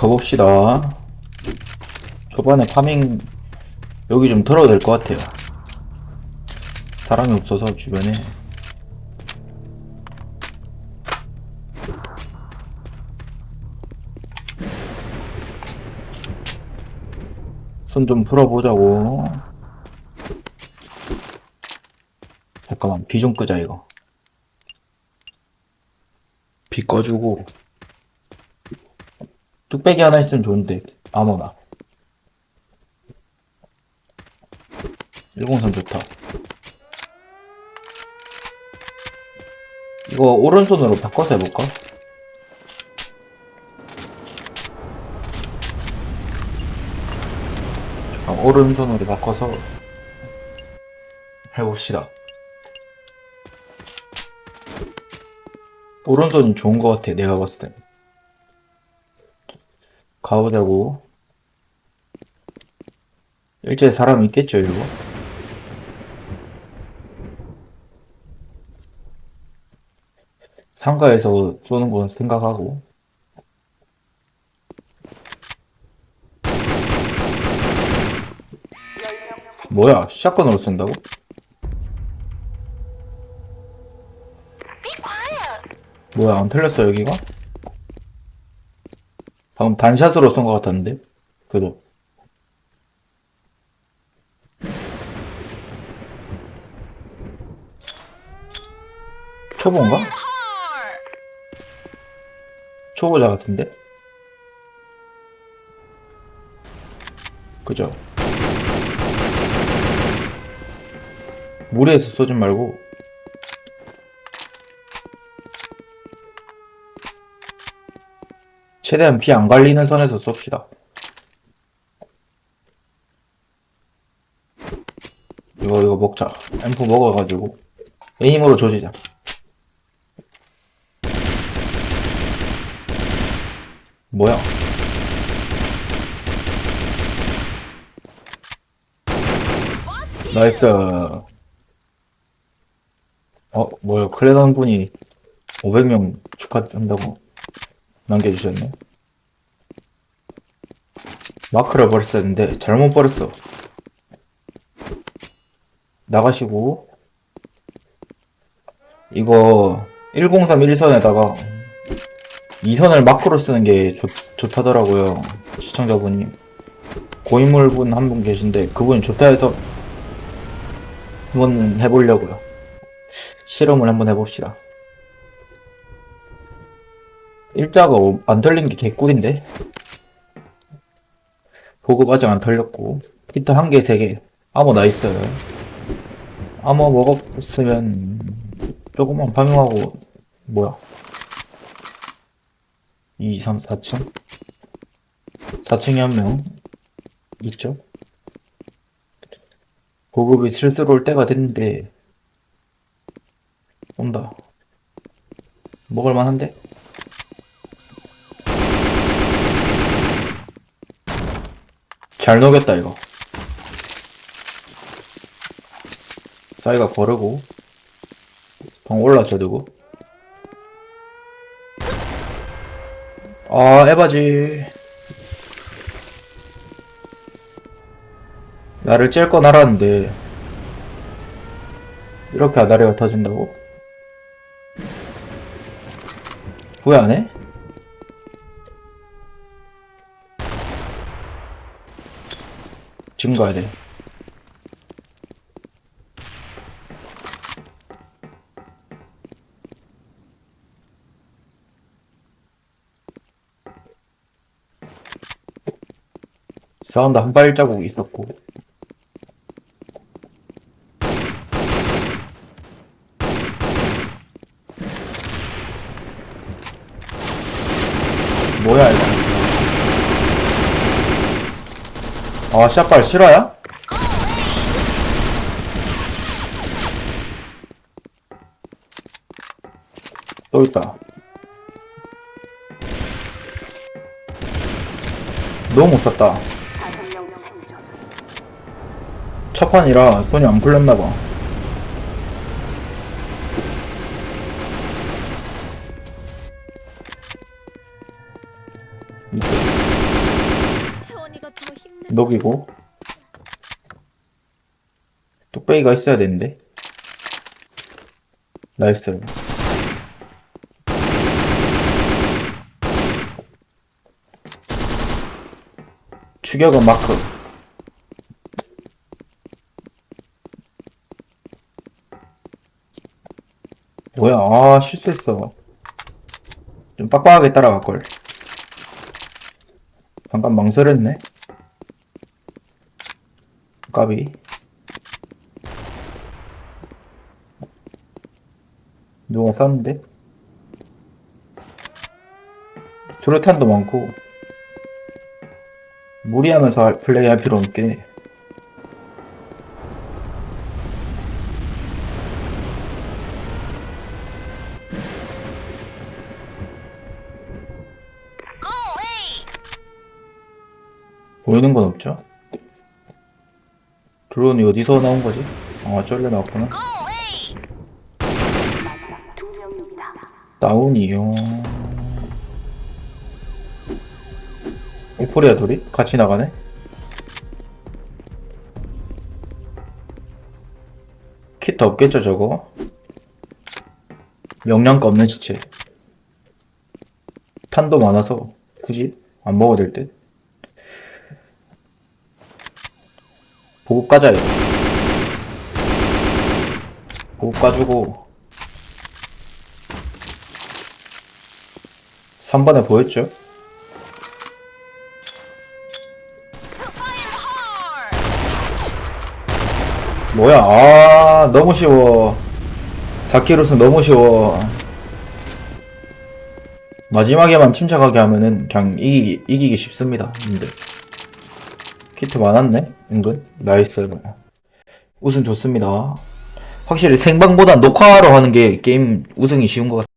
가봅시다. 초반에 파밍 여기 좀 털어도 될 것 같아요. 사람이 없어서 주변에 손 좀 풀어보자고. 잠깐만 비 좀 끄자 이거. 비 꺼주고 뚝배기 하나 있으면 좋은데 아무나. 103 좋다. 이거 오른손으로 바꿔서 해볼까? 잠깐 오른손으로 바꿔서 해봅시다. 오른손이 좋은 것 같아 내가 봤을 때 가보자고 일제에 사람 있겠죠 이거 상가에서 쏘는 건 생각하고 뭐야 샷건으로 쏜다고? 뭐야 안 틀렸어 여기가? 방금 단샷으로 쏜 것 같았는데 그래도 초보인가? 초보자 같은데? 그죠? 무리해서 쏘지 말고 최대한 비 안 갈리는 선에서 쏩시다. 이거 이거 먹자. 앰프 먹어가지고 에임으로 조지자. 뭐야? 나이스. 어, 뭐야? 클레던 분이 500명 축하한다고 남겨주셨네. 마크를 버렸어야 했는데 잘못 버렸어. 나가시고 이거 103 1선에다가 2선을 마크로 쓰는 게 좋, 좋다더라고요. 시청자분이 고인물분 한 분 계신데 그분이 좋다 해서 한번 해보려고요. 실험을 한번 해봅시다. 일자가 오- 안 털린 게 개꿀인데? 보급 아직 안 털렸고 히터 한 개, 세 개. 아무 나이스. 아무 먹었으면 조금만 파밍하고 뭐야? 2, 3, 4층? 4층에 한 명 있죠? 보급이 슬슬 올 때가 됐는데 온다. 먹을 만한데? 잘 녹였다 이거 싸이가 거르고 방 올라져 두고 아 에바지 나를 찔 건 알았는데 이렇게 아다리가 터진다고? 후회 안 해? 지금 가야 돼. 사운드 한 발자국 있었고. 뭐야 이거? 아, 샷발 실화야? 또 있다. 너무 못 쐈다. 첫 판이라 손이 안 풀렸나봐. 녹이고. 뚝배기가 있어야 되는데. 나이스 추격은 마크. 뭐야? 아 실수했어. 좀 빡빡하게 따라갈걸. 잠깐 망설였네 까비 누가 쐈는데? 수류탄도 많고 무리하면서 할- 플레이할 필요 해 보이는 건 없죠? 드론이 어디서 나온 거지? 아, 쩔려 나왔구나. 다운이요. 오프리아 둘이? 같이 나가네? 키트 없겠죠, 저거? 영양가 없는 시체. 탄도 많아서 굳이 안 먹어도 될 듯. 보급 까자요. 보급 까주고 3번에 보였죠? 뭐야 아 너무 쉬워 4키로스 너무 쉬워 마지막에만 침착하게 하면은 그냥 이기기, 이기기 쉽습니다 근데 키트 많았네 은근. 나이스. 우승 좋습니다. 확실히 생방보다 녹화로 하는 게 게임 우승이 쉬운 것 같아